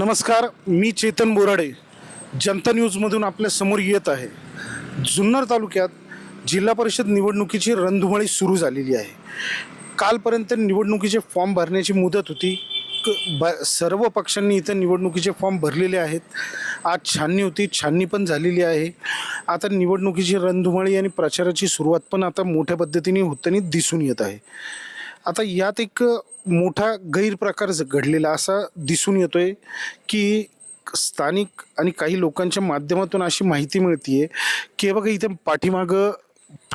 नमस्कार मी चेतन बोराडे. जनता न्यूजमधून आपल्यासमोर येत आहे. जुन्नर तालुक्यात जिल्हा परिषद निवडणुकीची रणधुमाळी सुरू झालेली आहे. कालपर्यंत निवडणुकीचे फॉर्म भरण्याची मुदत होती. क ब सर्व पक्षांनी इथं निवडणुकीचे फॉर्म भरलेले आहेत. आज छाननी होती छाननी पण झालेली आहे. आता निवडणुकीची रणधुमाळी आणि प्रचाराची सुरुवात पण आता मोठ्या पद्धतीने होताना दिसून येत आहे. आता यात एक मोठा गैरप्रकार घडलेला असा दिसून येतोय की स्थानिक आणि काही लोकांच्या माध्यमातून अशी माहिती मिळतीये की बघा इथे पाठीमागं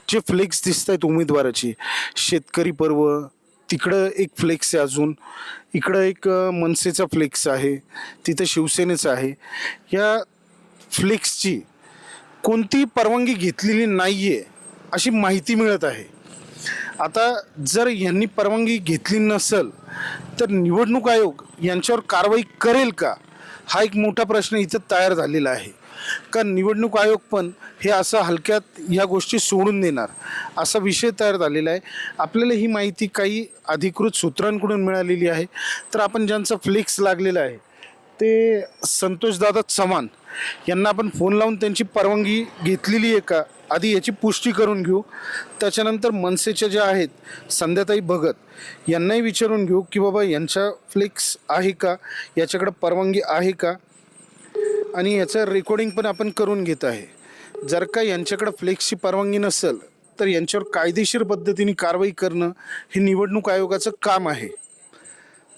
जे फ्लेक्स दिसत आहेत उमेदवाराची शेतकरी पर्व तिकडं एक फ्लेक्स आहे अजून इकडं एक मनसेचा फ्लेक्स आहे तिथं शिवसेनेचं आहे. या फ्लेक्सची कोणती परवानगी घेतलेली नाही आहे अशी माहिती मिळत आहे. आता जर यांनी परवानगी घेतली नसेल तर निवडणूक आयोग यांच्यावर कारवाई करेल का? हा एक मोठा प्रश्न इथं तयार झालेला आहे. का निवडणूक आयोग पण हे असं हलक्यात ह्या गोष्टी सोडून देणार? असा विषय तयार झालेला आहे. आपल्याला ही माहिती काही अधिकृत सूत्रांकडून मिळालेली आहे. तर आपण ज्यांचा फ्लेक्स लागलेला आहे ते संतोषदादा चव्हाण यांना आपण फोन लावून त्यांची परवानगी घेतलेली आहे का? आधी याची पुष्टी करून घेऊ. त्याच्यानंतर मनसेच्या ज्या आहेत संध्याताई भगत यांनाही विचारून घेऊ की बाबा यांच्या फ्लेक्स आहे का? याच्याकडे परवानगी आहे का? आणि याचं रेकॉर्डिंग पण आपण करून घेत आहे. जर का यांच्याकडे फ्लेक्सची परवानगी नसेल तर यांच्यावर कायदेशीर पद्धतीने कारवाई करणं हे निवडणूक आयोगाचं काम आहे.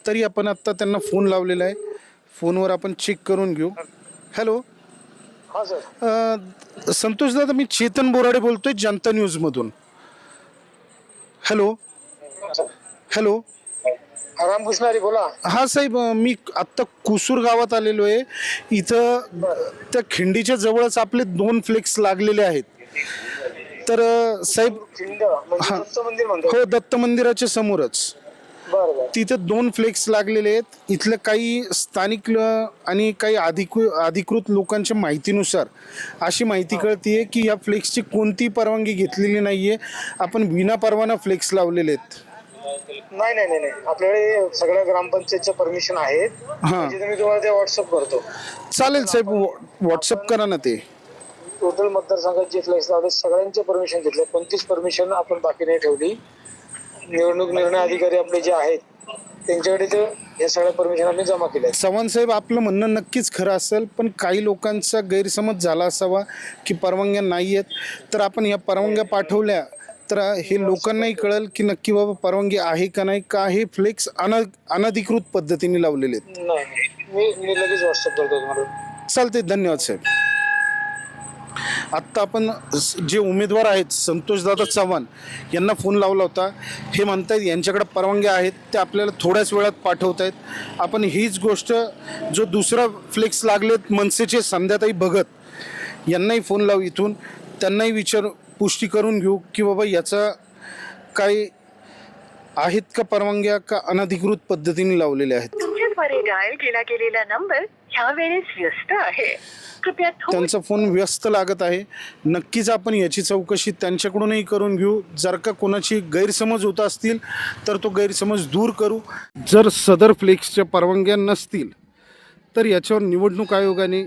तरी आपण आत्ता त्यांना फोन लावलेला आहे. फोनवर आपण चेक करून घेऊ. हॅलो हा सर संतोष दादा मी चेतन बोराडे बोलतोय जनता न्यूजमधून हॅलो हॅलो रामकृष्णारी बोला. हा साहेब मी आत्ता कुसूर गावात आलेलो आहे. इथं त्या खिंडीच्या जवळच आपले दोन फ्लेक्स लागलेले आहेत. तर साहेब म्हणजे हा. दत्त हो मंदिराच्या समोरच. तिथे दोन फ्लेक्स लागलेले आहेत. इथल्या काही स्थानिक ल- आणि काही अधिकृ अधिकृत लोकांच्या माहितीनुसार अशी माहिती कळतीये की या फ्लेक्सची कोणतीही परवानगी घेतलेली नाहीये. आपण विना परवाना फ्लेक्स लावलेले आहेत. नाही नाही नाही आपल्याकडे सगळ्या ग्रामपंचायतच्या परमिशन आहेत. तुम्ही तुम्हाला ते व्हॉट्सअप करतो. चालेल साहेब व्हॉट्सअप करा ना ते. टोटल मतदारसंघात जे फ्लेक्स लावले सगळ्यांचे परमिशन घेतले. कोणतीच परमिशन आपण बाकी नाही ठेवली. निवडणूक निर्णय अधिकारी आपले जे आहेत त्यांच्याकडे ते या सगळ्या परमिशन आम्ही जमा केल्या. चव्हाण साहेब आपलं म्हणणं नक्कीच खरं असेल पण काही लोकांचा गैरसमज झाला असावा की परवानग्या नाही आहेत तर आपण या परवानग्या पाठवल्या तर हे लोकांनाही कळेल की नक्की बाबा परवानगी आहे का नाही का हे फ्लेक्स अना अनधिकृत पद्धतीने लावलेले आहेत नाही नाही. मी मी लगेच व्हॉट्सअप करतो तुम्हाला चालते धन्यवाद साहेब आत्ता आपण जे उमेदवार आहेत संतोषदादा चव्हाण यांना फोन लावला होता. हे म्हणतायत यांच्याकडे परवानग्या आहेत ते आपल्याला थोड्याच वेळात पाठवत आहेत आपण हीच गोष्ट जो दुसरा फ्लेक्स लागलेत मनसेचे संध्याताई भगत यांनाही फोन लावू इथून. त्यांनाही विचार पुष्टी करून घेऊ की बाबा याचा काही आहेत का परवानग्या का अनधिकृत पद्धतीने लावलेल्या आहेत? तुमच्याद्वारे डायल केला गेलेला नंबर ह्या वेळेस व्यस्त आहे. कृपया त्यांचा फोन व्यस्त लागत आहे. नक्कीच आपण याची चौकशी त्यांच्याकडूनही करून घेऊ. जर का कोणाची गैरसमज होत असतील तर तो गैरसमज दूर करू. जर सदर फ्लेक्सच्या परवानग्या नसतील तर याच्यावर निवडणूक आयोगाने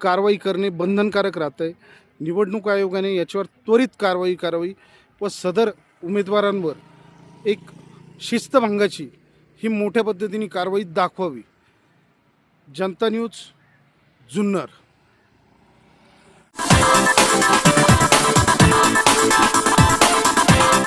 कारवाई करणे बंधनकारक राहतं आहे निवडणूक आयोगाने याच्यावर त्वरित कारवाई करावी व सदर उमेदवारांवर एक शिस्तभंगाची ही मोठ्या पद्धतीने कारवाई दाखवावी. जनता न्यूज जुन्नर. Thank you.